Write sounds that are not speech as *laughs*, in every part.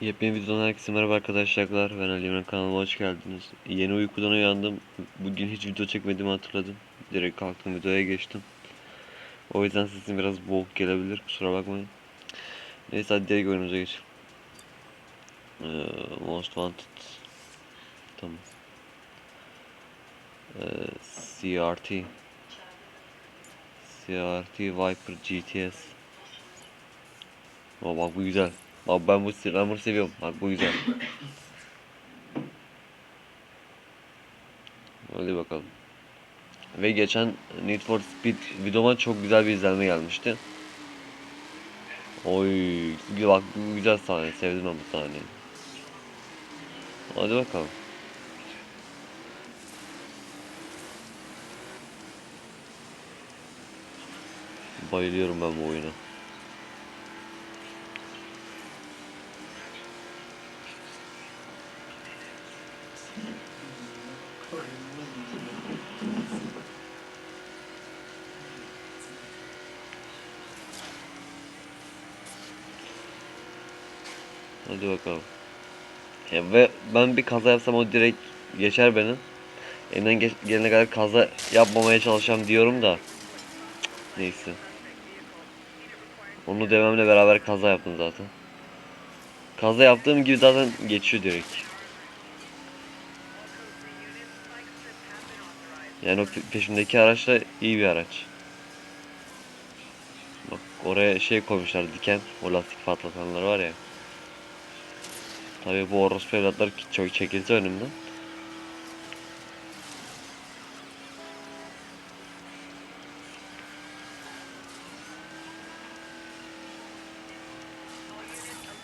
Yepyeni videodan herkese merhaba arkadaşlar. Ben Ali İmran kanalıma hoş geldiniz. Yeni uykudan uyandım. Bugün hiç video çekmediğimi hatırladım. Direkt kalktım videoya geçtim. O yüzden sesim biraz boğuk gelebilir. Kusura bakmayın. Neyse hadi direkt oyunumuza geçelim. Ee, Most Wanted. Tamam. Ee, CRT. CRT Viper GTS. Aa, bak bu güzel. Bak ben bu bunu seviyorum. Bak bu güzel. Hadi bakalım. Ve geçen Need for Speed videoma çok güzel bir izlenme gelmişti. Oy, bak bu güzel sahne. Sevdim ben bu sahneyi. Hadi bakalım. Bayılıyorum ben bu oyuna. Hadi bakalım. Ya ve ben bir kaza yapsam o direkt geçer beni. Elinden geç, gelene kadar kaza yapmamaya çalışacağım diyorum da. Neyse. Onu dememle beraber kaza yaptım zaten. Kaza yaptığım gibi zaten geçiyor direkt. Yani o pe- peşimdeki araç da iyi bir araç. Bak oraya şey koymuşlar diken. O lastik patlatanlar var ya. Tabii bu orospu evlatlar çok çekilse önümden.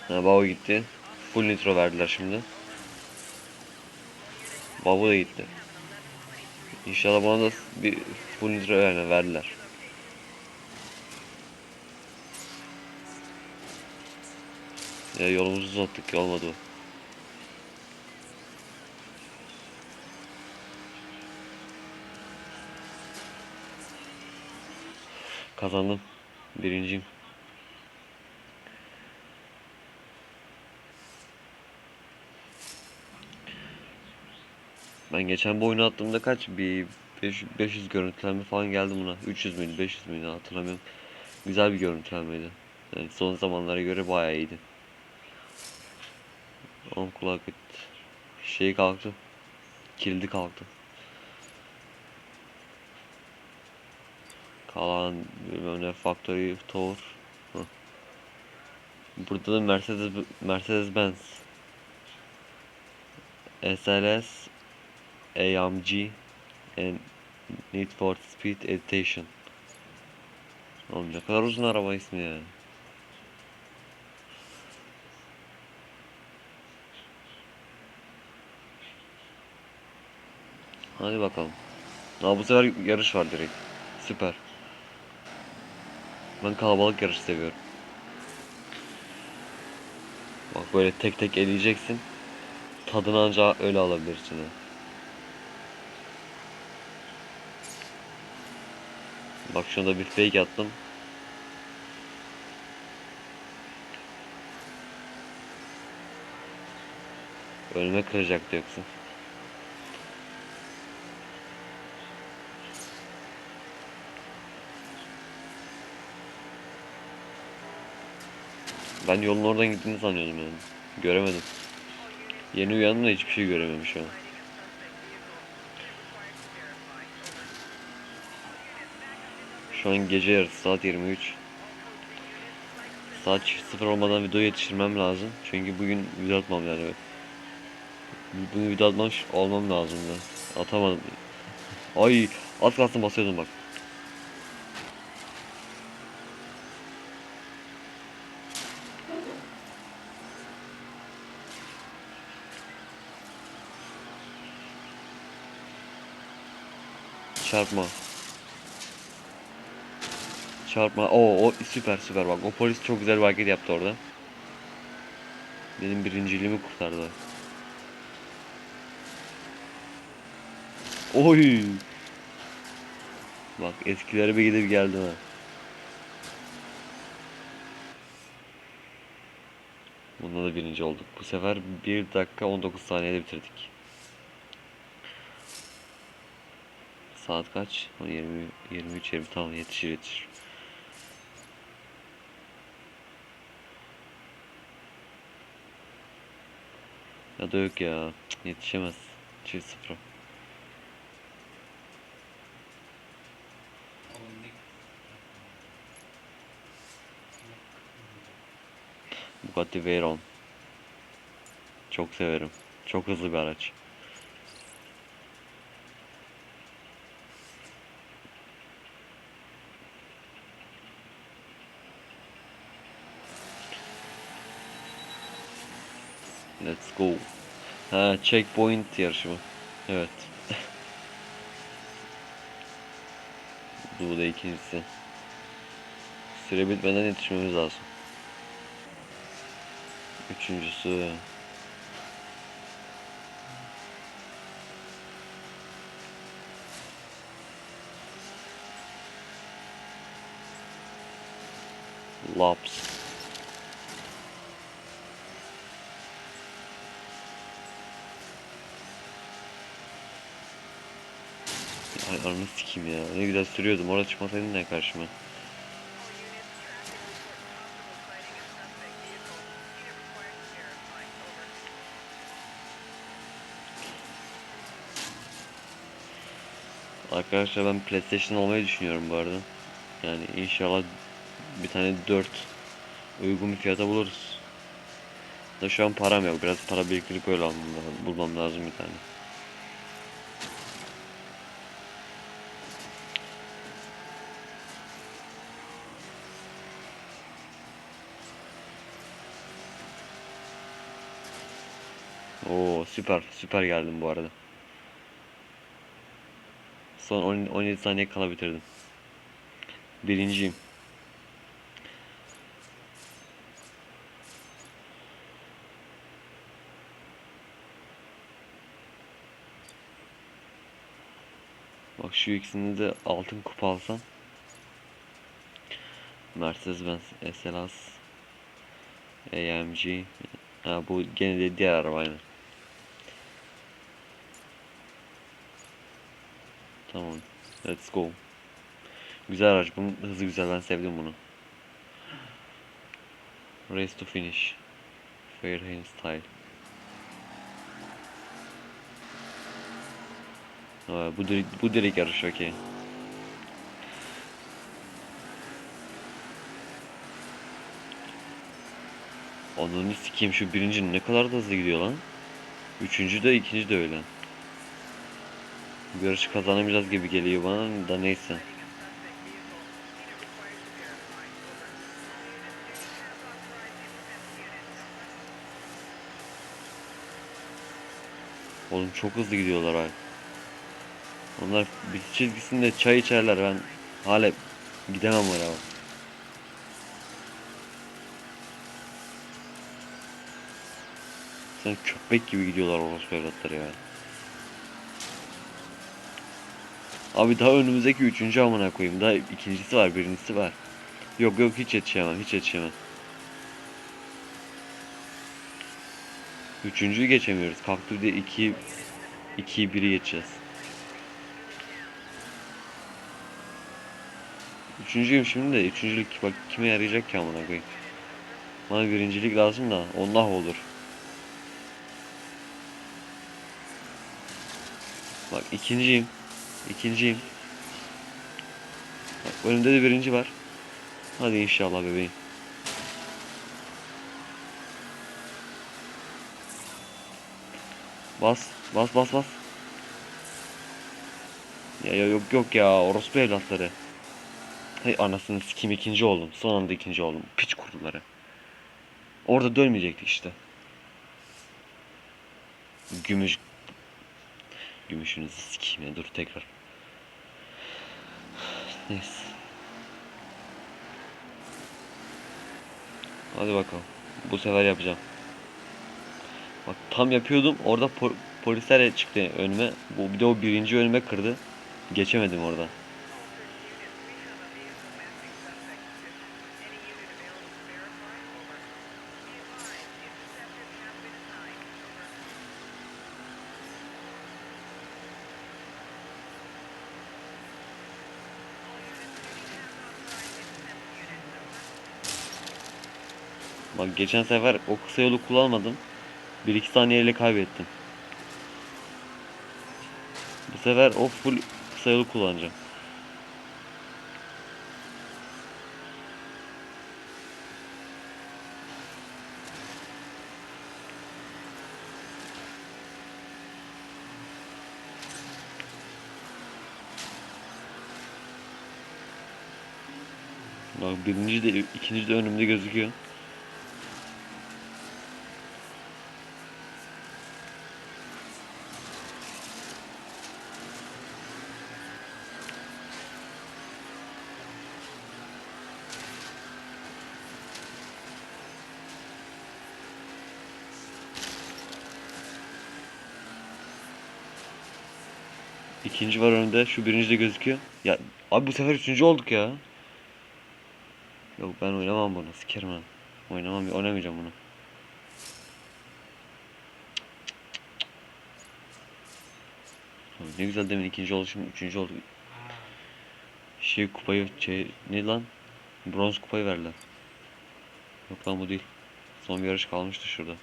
Ha baba gitti. Full nitro verdiler şimdi. Baba da gitti. İnşallah bana da bir full nitro yani verdiler. Ya yolumuzu uzattık olmadı o. Kazandım. Birinciyim. Ben geçen bu oyunu attığımda kaç? Bir 500, 500 görüntülenme falan geldi buna. 300 müydü, 500 müydü hatırlamıyorum. Güzel bir görüntülenmeydi. Yani son zamanlara göre bayağı iyiydi. On kulak et. Şey kalktı. Kilidi kalktı. Kalan bilmem ne Factory Tour. Hah. Burada da Mercedes Mercedes Benz. SLS AMG and Need for Speed Edition. Oğlum ne kadar uzun araba ismi ya. Hadi bakalım. Aa, bu sefer yarış var direkt. Süper. Ben kalabalık yarış seviyorum. Bak böyle tek tek eleyeceksin. Tadını ancak öyle alabilirsin. ha. Bak şunda bir fake attım. Önüme kıracaktı yoksa. Ben yolun oradan gittiğini sanıyordum yani. Göremedim. Yeni uyandım da hiçbir şey görememiş şu an. Şu an gece yarısı saat 23. Saat çift sıfır olmadan video yetiştirmem lazım. Çünkü bugün video atmam yani. Bugün video atmamış olmam lazımdı. Atamadım. Ay az kalsın basıyordum bak. Çarpma. Çarpma. Oo, o süper süper bak. O polis çok güzel bir hareket yaptı orada. Benim birinciliğimi kurtardı. Oy. Bak eskilere bir gidip geldim ha. Bunda da birinci olduk. Bu sefer 1 dakika 19 saniyede bitirdik. Saat kaç? 20, 23, 20 tamam yetişir yetişir. Ya da yok ya. Yetişemez. Çift sıfıra. Bugatti Veyron. Çok severim. Çok hızlı bir araç. Let's go. Ha, checkpoint yarışı mı? Evet. *laughs* Bu da ikincisi. Süre bitmeden yetişmemiz lazım. Üçüncüsü. Laps. Ay ananı sikeyim ya. Ne güzel sürüyordum. Orada çıkmasaydın ne karşıma. Arkadaşlar ben PlayStation almayı düşünüyorum bu arada. Yani inşallah bir tane 4 uygun bir fiyata buluruz. Da şu an param yok. Biraz para biriktirip öyle almam lazım, bulmam lazım bir tane. Oo süper süper geldim bu arada. Son 10 17 saniye kala bitirdim. Birinciyim. Bak şu ikisini de altın kupa alsam. Mercedes-Benz SLS AMG Ha bu gene de diğer araba aynı. Tamam. Let's go. Güzel araç. Bunun hızı güzel. Ben sevdim bunu. Race to finish. Fairhaven style. Ha, bu direkt, bu direkt yarış okey. Ananı sikeyim şu birinci ne kadar da hızlı gidiyor lan. Üçüncü de ikinci de öyle. Yarışı kazanamayacağız gibi geliyor bana da neyse. Oğlum çok hızlı gidiyorlar ha. Onlar bir çizgisinde çay içerler ben hala gidemem oraya. Sen köpek gibi gidiyorlar orospu evlatları ya. Abi daha önümüzdeki üçüncü amına koyayım. Daha ikincisi var, birincisi var. Yok yok hiç yetişemem, hiç yetişemem. Üçüncüyü geçemiyoruz. Kalktı bir de iki, ikiyi biri geçeceğiz. Üçüncüyüm şimdi de üçüncülük bak kime yarayacak ki amına koyayım. Bana birincilik lazım da Allah olur. Bak ikinciyim. İkinciyim. Önümde de birinci var. Hadi inşallah bebeğim. Bas, bas, bas, bas. Ya, ya yok yok ya orospu evlatları. Hay anasını sikeyim ikinci oldum. Son anda ikinci oldum. Piç kuruları. Orada dönmeyecektik işte. Gümüş. Gümüşünüzü sikeyim ya dur tekrar. Neyse. Hadi bakalım. Bu sefer yapacağım. Bak tam yapıyordum. Orada po- polisler çıktı önüme. Bu bir de o birinci önüme kırdı. Geçemedim orada. Bak geçen sefer o kısa yolu kullanmadım. 1-2 saniyeyle kaybettim. Bu sefer o full kısa yolu kullanacağım. Bak birinci de ikinci de önümde gözüküyor. İkinci var önümde. Şu birinci de gözüküyor. Ya abi bu sefer üçüncü olduk ya. Yok ben oynamam bunu. Sikerim ha. Oynamam, oynamayacağım bunu. Ne güzel demin ikinci oluşum, üçüncü oldu. Şey kupayı, şey ne lan? Bronz kupayı verdiler. Yok lan bu değil. Son bir yarış kalmıştı şurada.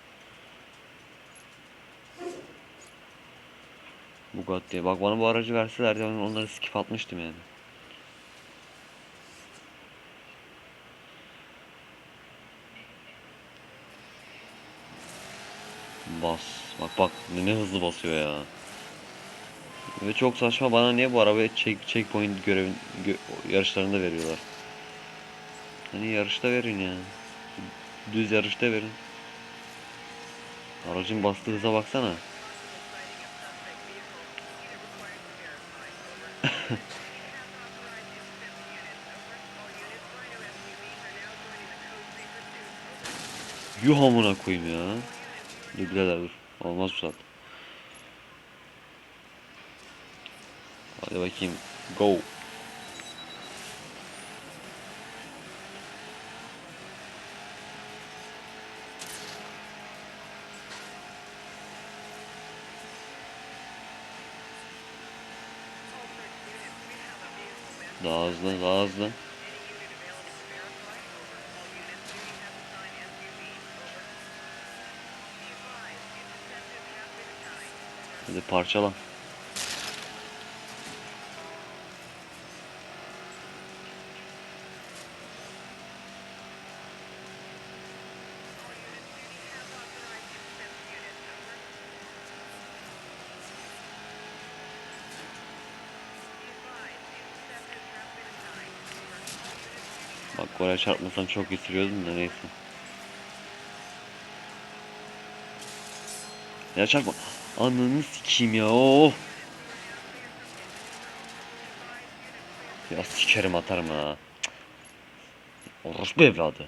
Bugatti. Bak bana bu aracı verselerdi ben onları skip atmıştım yani. Bas. Bak bak ne hızlı basıyor ya. Ve çok saçma bana niye bu arabaya check, checkpoint görev gö- yarışlarında veriyorlar. Hani yarışta verin ya. Düz yarışta verin. Aracın bastığı hıza baksana. *laughs* Yuh amına koyayım ya. Dur birader dur. Olmaz bu saat. Hadi bakayım. Go. Daha hızlı, daha hızlı. Hadi parçala. Bak oraya çarpmasam çok iyi sürüyordum da neyse. Ya çarpma. Ananı sikeyim ya. Of. Ya sikerim atarım ha. Orospu evladı.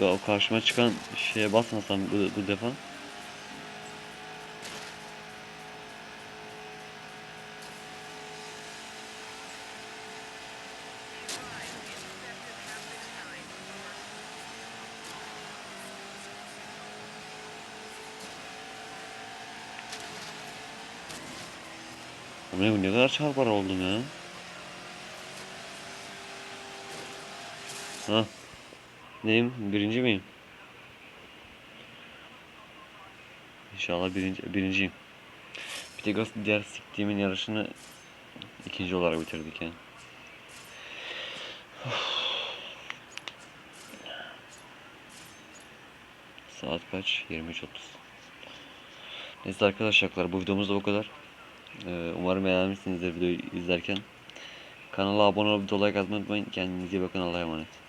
O, karşıma çıkan şeye basmasam bu, bu defa. Ne, ne kadar çarpar oldum ya. Ha. Neyim? Birinci miyim? İnşallah birinci, birinciyim. Aslında diğer siktiğimin yarışını ikinci olarak bitirdik yani. Saat kaç? 23.30. Neyse arkadaşlar bu videomuz da bu kadar. Ee, umarım beğenmişsinizdir videoyu izlerken. Kanala abone olup like atmayı unutmayın. Kendinize iyi bakın. Allah'a emanet.